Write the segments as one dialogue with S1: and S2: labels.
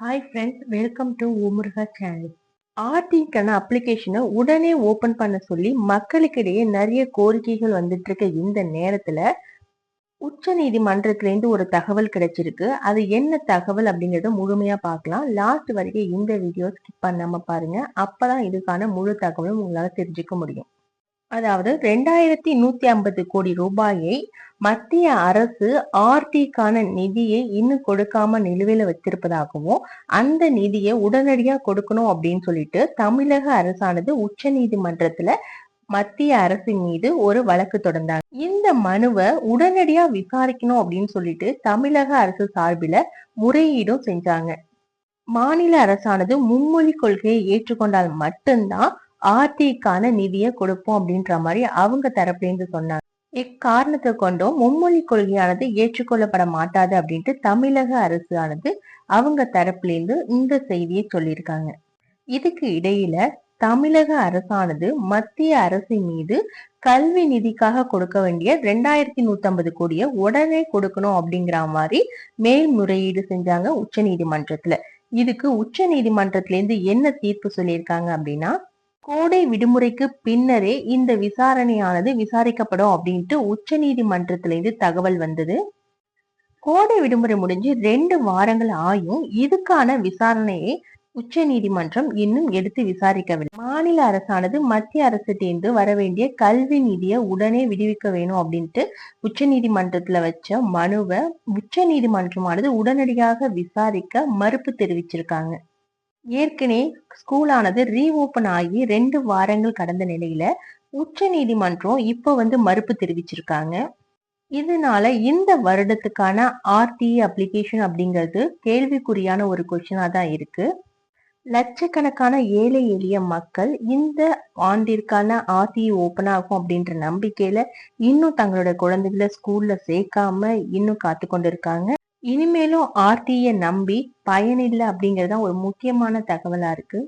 S1: Hi friends welcome to Umuruga channel ஆர்டிக்கான அப்ளிகேஷனை உடனே open பண்ண சொல்லி மக்களுக்கிடையே நிறைய கோரிக்கைகள் வந்துட்டு இருக்க இந்த நேரத்தில் உச்ச நீதிமன்றத்திலேருந்து ஒரு தகவல் கிடைச்சிருக்கு. அது என்ன தகவல் அப்படிங்கிறத முழுமையாக பார்க்கலாம். லாஸ்ட் வரைக்கும் இந்த வீடியோ ஸ்கிப் பாருங்கள் அப்போ தான் இதுக்கான முழு தகவலும் உங்களால் தெரிஞ்சுக்க முடியும். அதாவது ரெண்டாயிரத்தி நூத்தி ஐம்பது கோடி ரூபாயை மத்திய அரசு ஆர்டிக்கான நிதியை இன்னும் கொடுக்காம நிலுவையில வச்சிருப்பதாகவும் அந்த நிதியை உடனடியா கொடுக்கணும் அப்படின்னு சொல்லிட்டு தமிழக அரசானது உச்ச நீதிமன்றத்துல மத்திய அரசு மீது ஒரு வழக்கு தொடர்ந்தாங்க. இந்த மனுவை உடனடியா விசாரிக்கணும் அப்படின்னு சொல்லிட்டு தமிழக அரசு சார்பில முறையீடும் செஞ்சாங்க. மாநில அரசானது மும்மொழி கொள்கையை ஏற்றுக்கொண்டால் மட்டும்தான் ஆர்டிக்கான நிதியை கொடுப்போம் அப்படின்ற மாதிரி அவங்க தரப்புலேருந்து சொன்னாங்க. இக்காரணத்தை கொண்டும் மும்மொழி கொள்கையானது ஏற்றுக்கொள்ளப்பட மாட்டாது அப்படின்ட்டு தமிழக அரசானது அவங்க தரப்புலேருந்து இந்த செய்தியை சொல்லியிருக்காங்க. இதுக்கு இடையில தமிழக அரசானது மத்திய அரசு மீது கல்வி நிதிக்காக கொடுக்க வேண்டிய ரெண்டாயிரத்தி நூத்தம்பது கோடியை உடனே கொடுக்கணும் அப்படிங்கிற மாதிரி மேல்முறையீடு செஞ்சாங்க உச்ச நீதிமன்றத்துல இதுக்கு உச்ச நீதிமன்றத்திலேருந்து என்ன தீர்ப்பு சொல்லியிருக்காங்க அப்படின்னா கோடை விடுமுறைக்கு பின்னரே இந்த விசாரணையானது விசாரிக்கப்படும் அப்படின்ட்டு உச்ச நீதிமன்றத்திலிருந்து தகவல் வந்தது. கோடை விடுமுறை முடிஞ்சு ரெண்டு வாரங்கள் ஆயும் இதுக்கான விசாரணையை உச்ச நீதிமன்றம் இன்னும் எடுத்து விசாரிக்கவில்லை. மாநில அரசானது மத்திய அரசு வர வேண்டிய கல்வி நிதியை உடனே விடுவிக்க வேணும் அப்படின்ட்டு உச்ச நீதிமன்றத்துல வச்ச மனுவை உச்ச நீதிமன்றமானது உடனடியாக விசாரிக்க மறுப்பு தெரிவிச்சிருக்காங்க. ஏற்கனவே ஸ்கூலானது ரீஓபன் ஆகி ரெண்டு வாரங்கள் கடந்த நிலையில உச்ச நீதிமன்றம் இப்போ வந்து மறுப்பு தெரிவிச்சிருக்காங்க. இதனால இந்த வருடத்துக்கான ஆர்டிஇ அப்ளிகேஷன் அப்படிங்கிறது கேள்விக்குறியான ஒரு கொஸ்டினா தான் இருக்கு. லட்சக்கணக்கான ஏழை எளிய மக்கள் இந்த ஆண்டிற்கான ஆர்டிஇ ஓபன் ஆகும் அப்படின்ற நம்பிக்கையில இன்னும் தங்களோட குழந்தைகளை ஸ்கூல்ல சேர்க்காம இன்னும் காத்து கொண்டிருக்காங்க இனிமேலும் ஆர்டியை நம்பி பயனில்லை அப்படிங்கிறது தான் ஒரு முக்கியமான தகவலா இருக்கு.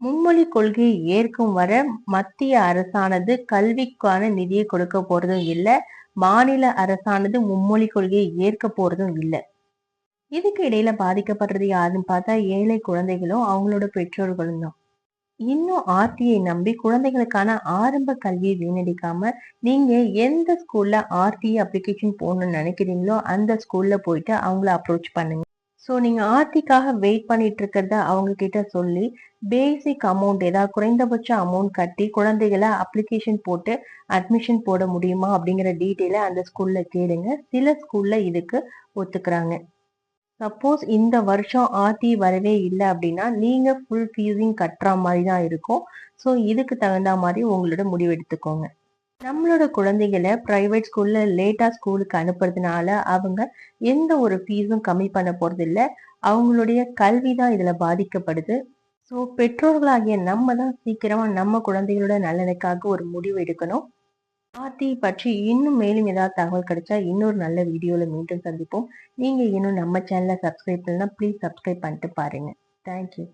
S1: மும்மொழி கொள்கையை ஏற்கும் வர மத்திய அரசானது கல்விக்கான நிதியை கொடுக்க போறதும் இல்லை மாநில அரசானது மும்மொழி கொள்கையை ஏற்க போறதும் இல்லை. இதுக்கு இடையில பாதிக்கப்படுறது யாருன்னு பார்த்தா ஏழை குழந்தைகளும் அவங்களோட பெற்றோர்களும் தான் இன்னும் ஆர்டியை நம்பி குழந்தைகளுக்கான ஆரம்ப கல்வியை வீணடிக்காம நீங்க எந்த ஸ்கூல்ல ஆர்டி அப்ளிகேஷன் போடணும்னு நினைக்கிறீங்களோ அந்த ஸ்கூல்ல போயிட்டு அவங்கள அப்ரோச் பண்ணுங்க. ஸோ நீங்க ஆர்டிக்காக வெயிட் பண்ணிட்டு இருக்கிறத அவங்க கிட்ட சொல்லி பேசிக் அமௌண்ட் ஏதாவது குறைந்தபட்ச அமௌண்ட் கட்டி குழந்தைகளை அப்ளிகேஷன் போட்டு அட்மிஷன் போட முடியுமா அப்படிங்கிற டீட்டெயிலை அந்த ஸ்கூல்ல கேளுங்க சில ஸ்கூல்ல இதுக்கு ஒத்துக்கிறாங்க. சப்போஸ் இந்த வருஷம் ஆர்டி வரவே இல்லை அப்படின்னா நீங்க ஃபுல் ஃபீஸிங் கட்டுற மாதிரி தான் இருக்கும். ஸோ இதுக்கு தகுந்த மாதிரி உங்களோட முடிவு எடுத்துக்கோங்க. நம்மளோட குழந்தைகளை ப்ரைவேட் ஸ்கூல்ல லேட்டா ஸ்கூலுக்கு அனுப்புறதுனால அவங்க எந்த ஒரு ஃபீஸும் கம்மி பண்ண போறது இல்லை. அவங்களுடைய கல்வி தான் இதுல பாதிக்கப்படுது. ஸோ பெற்றோர்களாகிய நம்ம தான் சீக்கிரமா நம்ம குழந்தைகளோட நலனுக்காக ஒரு முடிவு எடுக்கணும். ஆர்த்தி பற்றி இன்னும் மேலும் ஏதாவது தகவல் கிடைச்சா இன்னொரு நல்ல வீடியோவில் மீண்டும் சந்திப்போம். நீங்கள் இன்னும் நம்ம சேனலை சப்ஸ்கிரைப் பண்ணலாம் ப்ளீஸ் சப்ஸ்கிரைப் பண்ணிட்டு பாருங்கள் தேங்க்யூ